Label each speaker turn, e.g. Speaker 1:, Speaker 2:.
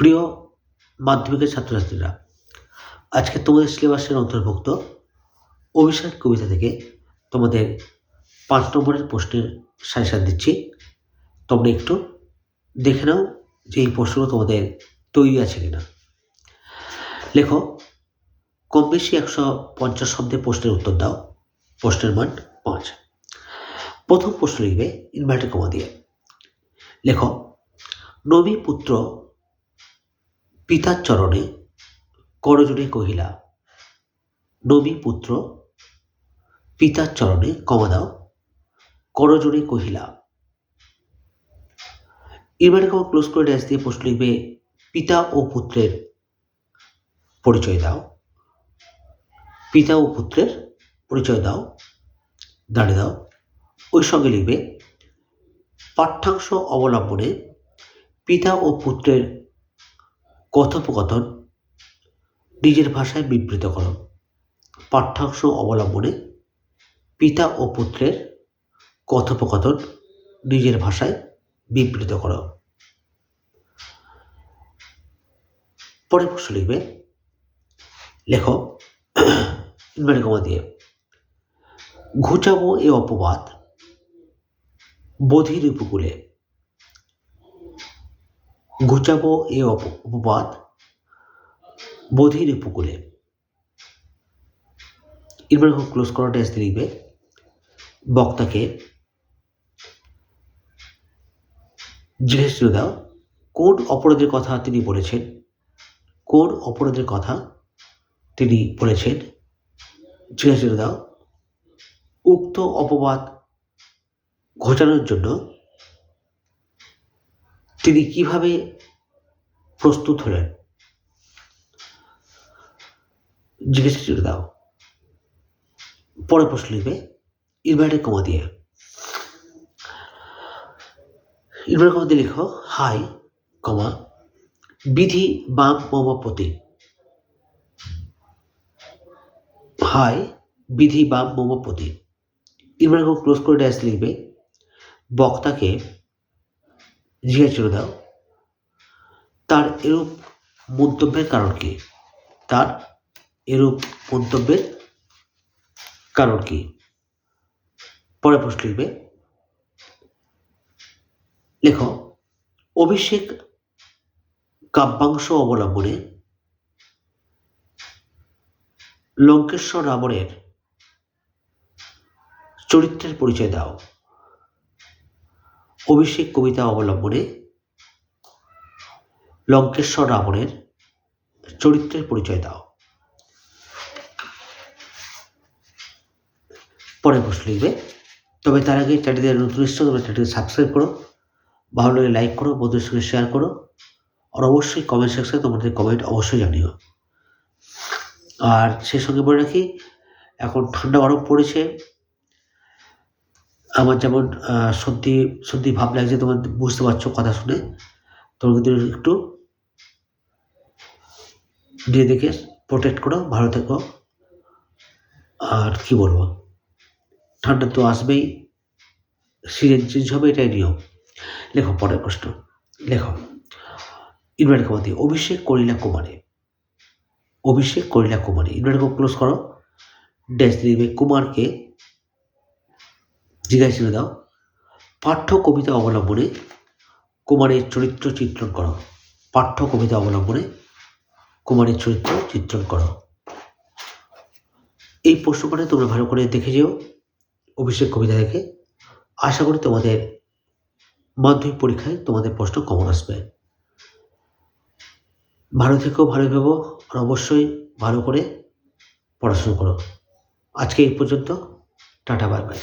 Speaker 1: প্রিয় মাধ্যমিকের ছাত্রছাত্রীরা, আজকে তোমাদের সিলেবাসের অন্তর্ভুক্ত অভিষেক কবিতা থেকে তোমাদের পাঁচ নম্বরের প্রশ্নের সাজেশান দিচ্ছি। তোমরা একটু দেখে নাও যে এই প্রশ্নগুলো তোমাদের তৈরি আছে কিনা। লেখো, কম বেশি একশো পঞ্চাশ শব্দে প্রশ্নের উত্তর দাও। প্রশ্নের মান পাঁচ। প্রথম প্রশ্ন লিখবে ইনভার্টার কমা দিয়ে। লেখো, নবী পুত্র পিতার চরণে করজোড়ে কহিলা, নবী পুত্র, পিতার চরণে কমা দাও। করজোড়ে কহিলা, এবারে কমা ক্লোজ করে ড্যাশ দিয়ে প্রশ্ন লিখবে, পিতা ও পুত্রের পরিচয় দাও। পিতা ও পুত্রের পরিচয় দাও, দাঁড়িয়ে দাও। ওই সঙ্গে লিখবে, পাঠ্যাংশ অবলম্বনে পিতা ও পুত্রের কথোপকথন, নিজের ভাষায় বিবৃত করো পাঠ্যাংশ অবলম্বনে পিতা ও পুত্রের কথোপকথন, নিজের ভাষায় বিবৃত করো পরে প্রশ্ন লিখবে লেখো ইনভার্টেড কমা দিয়ে, ঘুচাবো এ অপবাদ, বোধির উপকূলে ঘুচাবো এ অপবাদ বোধির উপকূলে এবার ক্লোজ করা দিয়ে লিখবে, বক্তাকে, জিজ্ঞেস দাও, কোন অপরাধের কথা তিনি বলেছেন? কোন অপরাধের কথা তিনি বলেছেন? জিজ্ঞাসা দাও, উক্ত অপবাদ ঘোচানোর জন্য তিনি কীভাবে প্রস্তুত হলেন? জিজ্ঞেস করে দাও। পরে প্রশ্ন লিখবে ইনভার্টেড কমা দিয়ে। ইনভার্টেড কমা দিয়ে লিখো, হাই, কমা, বিধি, বাম মমপতি হাই, বিধি, বাম মমপতি ইনভার্টেড কমা ক্লোজ করে ড্যাশ লিখবে, বক্তাকে জিজ্ঞাসা করে দাও। তার এরূপ মন্তব্যের কারণ কি? তার এরূপ মন্তব্যের কারণ কি? পরে প্রশ্ন লিখবে। লেখো, অভিষেক কাব্যাংশ অবলম্বনে লঙ্কেশ্বর রাবণের চরিত্রের পরিচয় দাও। অভিষেক কবিতা অবলম্বনে লঙ্কেশ্বর রাবণের চরিত্রের পরিচয় দাও। পরে প্রশ্ন লিখবে, তবে তার আগে চ্যানেলের নতুন এসছো তবে চ্যানেলটিকে সাবস্ক্রাইব করো, ভালো লাগলে লাইক করো, বন্ধুদের সঙ্গে শেয়ার করো, আর অবশ্যই কমেন্ট সেকশনে তোমাদের কমেন্ট অবশ্যই জানিও। আর সেই সঙ্গে বলে রাখি, এখন ঠান্ডা গরম পড়েছে আমার যেমন সত্যি সর্দি ভাব লাগছে, তোমার বুঝতে পারছ কথা শুনে। তোমরা কিন্তু একটু নিজেদেরকে প্রোটেক্ট করো, ভালো থেকো। আর কি বলব? ঠান্ডা তো আসবেই সিজন চেঞ্জ হবে, এটাই নিয়ম। লেখো পরের প্রশ্ন। লেখো। ইনভার্টেড কমা দিয়ে অভিষেক করিলা কুমারে। অভিষেক করিলা কুমারী। ইনভার্টেড কমা ক্লোজ করো। ড্যাশ দিবে কুমারকে জিজ্ঞাসা করে দাও। পাঠ্য কবিতা অবলম্বনে কুমারের চরিত্র চিত্রণ করো। পাঠ্য কবিতা অবলম্বনে কুমারের চরিত্র চিত্রণ করো। এই প্রশ্নটা তোমরা ভালো করে দেখে যেও, অভিষেক কবিতা দেখে। আশা করি তোমাদের মাধ্যমিক পরীক্ষায় তোমাদের প্রশ্ন কমন আসবে। ভালো থেকেও ভালো ভেবো, আর অবশ্যই ভালো করে পড়াশুনো করো। আজকে এই পর্যন্ত, টাটা, বাই বাই।